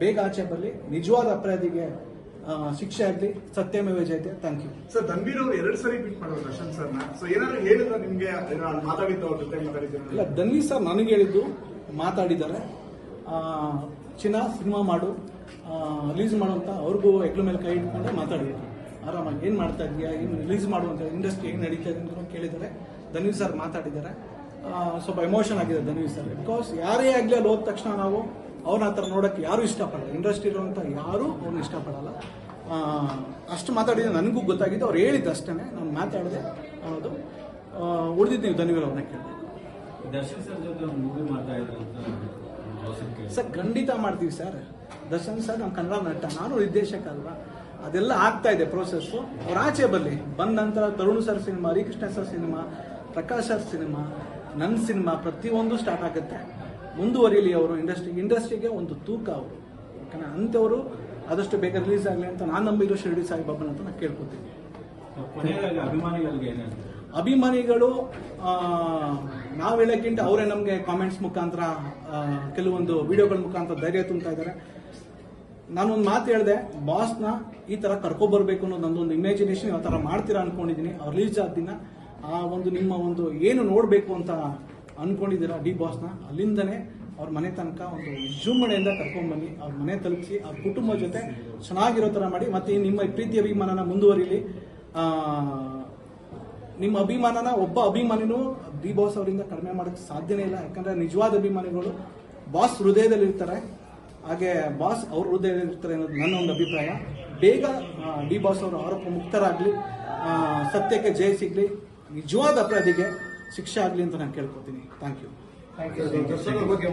ಬೇಗ ಆಚೆ ಬರಲಿ. ನಿಜವಾದ ಅಪರಾಧಿಗೆ ಶಿಕ್ಷೆ ಆಗಲಿ ಸತ್ಯಮೇವ ಜಯತೆ. ಥ್ಯಾಂಕ್ ಯು ಸರ್ ಧನ್ವೀರ್ ಅವರು ಎರಡು ಸರಿ ಮೀಟ್ ಮಾಡೋದು ದರ್ಶನ್ ಸರ್ನ. ಸೊ ಏನಾದ್ರು ಹೇಳಿದ್ರೆ ನಿಮಗೆ ಮಾತಾಡಿದ್ದು ಅವ್ರ ಜೊತೆ ಇಲ್ಲ ಮಾತಾಡಿದ್ರು ಧನ್ವಿ ಸರ್ ನನಗೆ ಹೇಳಿದ್ದು ಮಾತಾಡಿದ್ದಾರೆ. ಚಿನ್ನ ಸಿನಿಮಾ ಮಾಡು ರಿಲೀಸ್ ಮಾಡು ಅಂತ ಅವ್ರಿಗೂ ಹೆಗ್ಲ ಮೇಲೆ ಕೈ ಇಟ್ಕೊಂಡು ಮಾತಾಡಿದ್ರು. ಆರಾಮಾಗಿ ಏನು ಮಾಡ್ತಾ ಇದೆಯಾ ಏನು ರಿಲೀಸ್ ಮಾಡುವಂಥ ಇಂಡಸ್ಟ್ರಿ ಏನು ನಡೀತಾ ಇದೆ ಅಂತ ಕೇಳಿದ್ದಾರೆ. ಧನ್ವಿ ಸರ್ ಮಾತಾಡಿದ್ದಾರೆ. ಸ್ವಲ್ಪ ಎಮೋಷನ್ ಆಗಿದೆ ಧನ್ವಿ ಸರ್. ಬಿಕಾಸ್ ಯಾರೇ ಆಗಲಿ ಅಲ್ಲಿ ಹೋದ ತಕ್ಷಣ ನಾವು ಅವ್ರನ್ನ ಆ ಥರ ನೋಡೋಕ್ಕೆ ಯಾರೂ ಇಷ್ಟಪಡಲ್ಲ. ಇಂಡಸ್ಟ್ರಿ ಇರುವಂಥ ಯಾರೂ ಅವ್ರನ್ನ ಇಷ್ಟಪಡಲ್ಲ. ಅಷ್ಟು ಮಾತಾಡಿದ್ರೆ ನನಗೂ ಗೊತ್ತಾಗಿದೆ ಅವ್ರು ಹೇಳಿದ್ದು ಅಷ್ಟೇ ನಾನು ಮಾತಾಡಿದೆ ಅನ್ನೋದು ಉಳಿದಿದ್ದು ನೀವು ಧನ್ಯವಾದ ಅವ್ರನ್ನ ಕೇಳಿದೆ. ದರ್ಶನ್ ಸರ್ ಜೊತೆ ಒಂದು ಮೂವಿ ಮಾಡ್ತಾ ಇದ್ರು ಅಂತ gossip ಕೇಳಿದೆ. ಸರ್ ಖಂಡಿತ ಮಾಡ್ತೀವಿ ಸರ್. ದರ್ಶನ್ ಸರ್ ನಮ್ಮ ಕನ್ನಡ ನಟ. ನಾನು ನಿರ್ದೇಶಕ ಅಲ್ವಾ? ಅದೆಲ್ಲ ಆಗ್ತಾ ಇದೆ ಪ್ರೋಸೆಸ್ಸು ಅವ್ರು ಆಚೆ ಬರಲಿ ಬಂದ ನಂತರ Tarun sir cinema Harikrishna sir cinema Prakash sir cinema ನನ್ನ ಸಿನಿಮಾ ಪ್ರತಿಯೊಂದು ಸ್ಟಾರ್ಟ್ ಆಗುತ್ತೆ. ಮುಂದುವರಿಯಲಿ ಅವರು ಇಂಡಸ್ಟ್ರಿ ಇಂಡಸ್ಟ್ರಿಗೆ ಒಂದು ತೂಕ ಅವರು. ಯಾಕಂದ್ರೆ ಅಂಥವರು ಆದಷ್ಟು ಬೇಗ ರಿಲೀಸ್ ಆಗಲಿ ಅಂತ ನಾನು ನಂಬಿರೋ ಶಿರಡಿ ಸಾಯಿಬಾಬನ್ ಅಂತ ನಾನು ಕೇಳ್ಕೊತೀನಿ. ಅಭಿಮಾನಿಗಳಿಗೆ ಅಭಿಮಾನಿಗಳು ನಾವು ಹೇಳೋಕ್ಕಿಂತ ಅವರೇ ನಮಗೆ ಕಾಮೆಂಟ್ಸ್ ಮುಖಾಂತರ ಕೆಲವೊಂದು ವಿಡಿಯೋಗಳ ಮುಖಾಂತರ ಧೈರ್ಯ ತುಂಬ್ತಾ ಇದ್ದಾರೆ ನಾನೊಂದು ಮಾತು ಹೇಳಿದೆ ಬಾಸ್ನ ಈ ತರ ಕರ್ಕೊಬರ್ಬೇಕು ಅನ್ನೋ ನಂದೊಂದು ಇಮ್ಯಾಜಿನೇಷನ್ ಯಾವ ತರ ಮಾಡ್ತೀರಾ ಅನ್ಕೊಂಡಿದ್ದೀನಿ ಅವ್ರು ರಿಲೀಸ್ ಆದ ದಿನ ಆ ಒಂದು ನಿಮ್ಮ ಒಂದು ಏನು ನೋಡಬೇಕು ಅಂತ ಅನ್ಕೊಂಡಿದ್ದೀರಾ ಡಿ ಬಾಸ್ನ? ಅಲ್ಲಿಂದನೇ ಅವ್ರ ಮನೆ ತನಕ ಒಂದು ವಿಜೃಂಭಣೆಯಿಂದ ಕರ್ಕೊಂಡ್ಬನ್ನಿ ಅವ್ರ ಮನೆ ತಲುಪಿಸಿ, ಅವ್ರ ಕುಟುಂಬ ಜೊತೆ ಚೆನ್ನಾಗಿರೋ ಥರ ಮಾಡಿ, ಮತ್ತು ನಿಮ್ಮ ಪ್ರೀತಿ ಅಭಿಮಾನನ ಮುಂದುವರಿಲಿ. ನಿಮ್ಮ ಅಭಿಮಾನನ ಒಬ್ಬ ಅಭಿಮಾನಿನೂ ಡಿ ಬಾಸ್ ಅವರಿಂದ ಕಡಿಮೆ ಮಾಡೋಕ್ಕೆ ಸಾಧ್ಯನೇ ಇಲ್ಲ. ಯಾಕಂದರೆ ನಿಜವಾದ ಅಭಿಮಾನಿಗಳು ಬಾಸ್ ಹೃದಯದಲ್ಲಿರ್ತಾರೆ ಹಾಗೆ ಬಾಸ್ ಅವ್ರ ಹೃದಯದಲ್ಲಿರ್ತಾರೆ ಅನ್ನೋದು ನನ್ನ ಒಂದು ಅಭಿಪ್ರಾಯ. ಬೇಗ ಡಿ ಬಾಸ್ ಅವರು ಆರೋಪ ಮುಕ್ತರಾಗಲಿ. ಸತ್ಯಕ್ಕೆ ಜಯ ಸಿಗಲಿ. ನಿಜವಾದ ಅಪರಾಧಿಗೆ ಶಿಕ್ಷೆ ಆಗಲಿ ಅಂತ ನಾನು ಕೇಳ್ಕೊತೀನಿ. Thank you